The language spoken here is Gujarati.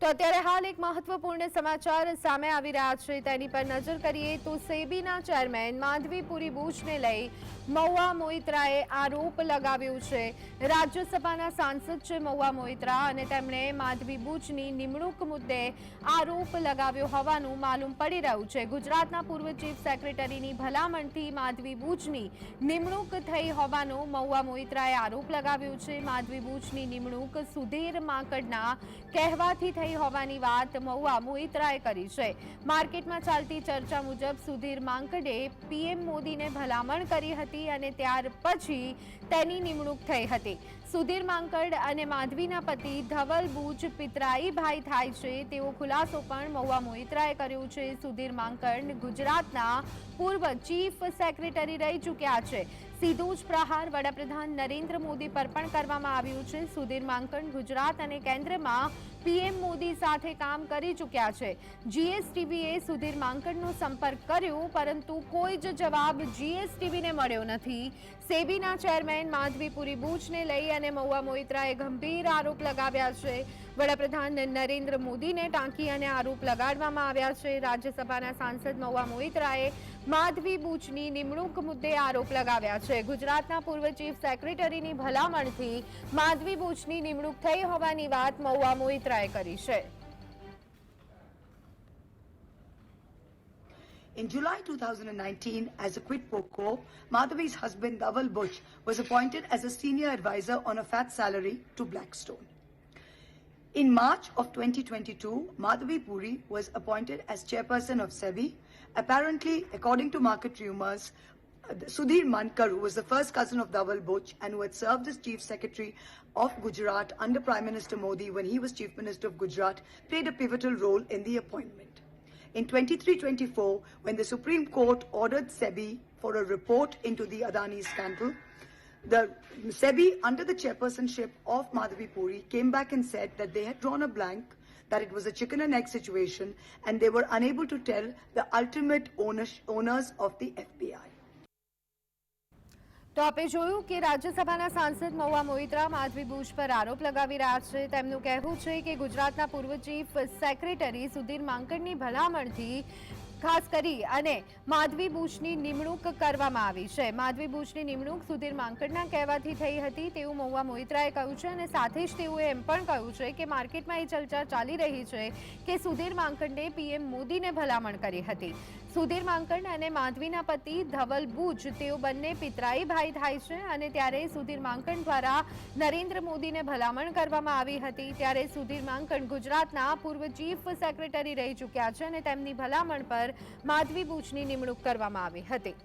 તો અત્યારે હાલ એક મહત્વપૂર્ણ સમાચાર સામે આવી રહ્યા છે. તેની પર નજર કરીએ તો સેબીના ચેરમેન માધવીપુરી બુચને લઈ મહુવા મોઇત્રાએ આરોપ લગાવ્યો છે. રાજ્યસભાના સાંસદ છે મહુવા મોઇત્રા અને તેમણે માધવી બુચની નિમણૂક મુદ્દે આરોપ લગાવ્યો હોવાનું માલુમ પડી રહ્યું છે. ગુજરાતના પૂર્વ ચીફ સેક્રેટરીની ભલામણથી માધવી બુચની નિમણૂક થઈ હોવાનો મહુવા મોઇત્રાએ આરોપ લગાવ્યો છે. માધવી બુચની નિમણૂક સુધીર માંકડના કહેવાથી થઈ હોવાની વાત મહુવા મોઇત્રાએ કરી છે. માર્કેટમાં ચાલતી ચર્ચા મુજબ સુધીર માંકડે પીએમ મોદીને ભલામણ કરી હતી. અને ત્યાર પછી તેની નિમણૂક થઈ હતી. સુધીર માંકડ અને માધવીના પતિ ધવલ બુજ પિતરાઈ ભાઈ થાય છે. તેવો ખુલાસો પણ મહુવા મોહિત્રાએ કર્યો છે. સુધીર માંકડ ગુજરાતના પૂર્વ ચીફ સેક્રેટરી રહી ચૂક્યા છે. સીધું જ પ્રહાર વડાપ્રધાન નરેન્દ્ર મોદી પર પણ કરવામાં આવ્યું છે. સુધીર માંકડ ગુજરાત અને કેન્દ્રમાં પીએમ મોદી સાથે કામ કરી ચૂક્યા છે. જીએસટીવીએ સુધીર માંકડનો સંપર્ક કર્યો, પરંતુ કોઈ જ જવાબ જીએસટીવીને મળ્યો નથી. સેબીના ચેરમેન માધવીપુરી બૂચને લઈ અને મહુવા મોઇત્રાએ ગંભીર આરોપ લગાવ્યા છે. વડાપ્રધાન નરેન્દ્ર મોદીને ટાંકી અને આરોપ લગાડવામાં આવ્યા છે. રાજ્યસભાના સાંસદ મહુવા મોઇત્રાએ માધવી બૂચની નિમણૂક મુદ્દે આરોપ લગાવ્યા છે. ગુજરાતના પૂર્વ ચીફ સેક્રેટરીની ભલામણથી માધવી બૂચની નિમણૂક થઈ હોવાની વાત મહુવા મોઇત્રાએ કરી છે In July 2019, as a quid pro quo, Madhavi's husband Dhaval Bush was appointed as a senior advisor on a fat salary to Blackstone. In March of 2022, Madhavi Puri was appointed as chairperson of SEBI. Apparently, according to market rumors, uh, Sudhir Mankar, who was the first cousin of Dhaval Buch and who had served as chief secretary of Gujarat under Prime Minister Modi when he was chief minister of Gujarat, played a pivotal role in the appointment. In 23-24, when the Supreme Court ordered SEBI for a report into the Adani scandal, the SEBI, under the chairpersonship of Madhavi Puri, came back and said that they had drawn a blank, that it was a chicken and egg situation, and they were unable to tell the ultimate owners of the FBI. તો આપે જોયું કે રાજ્યસભાના સાંસદ મહુવા મોઇત્રા માધવી બુશ પર આરોપ લગાવી રહ્યા છે. તેમનું કહેવું છે કે ગુજરાતના પૂર્વ ચીફ સેક્રેટરી સુધીર માંકડની ભલામણથી ખાસ કરી અને માધવી બુશની નિમણૂક કરવામાં આવી છે. માધવી બુશની નિમણૂક સુધીર માંકડના કહેવાથી થઈ હતી તેવું મહુવા મોઇત્રાએ કહ્યું છે અને સાથે જ તેઓએ એમ પણ કહ્યું છે કે માર્કેટમાં એ ચર્ચા ચાલી રહી છે કે સુધીર માંકડે પીએમ મોદીને ભલામણ કરી હતી. સુધીર માંકડ અને માધવીના પતિ ધવલ બુજ, તેઓ બંને પિતરાઈ ભાઈ થાય છે અને ત્યારે સુધીર માંકડ દ્વારા નરેન્દ્ર મોદીને ભલામણ કરવામાં આવી હતી. ત્યારે સુધીર માંકડ ગુજરાતના પૂર્વ ચીફ સેક્રેટરી રહી ચૂક્યા છે અને તેમની ભલામણ પર માધવી બુજની નિમણૂક કરવામાં આવી હતી.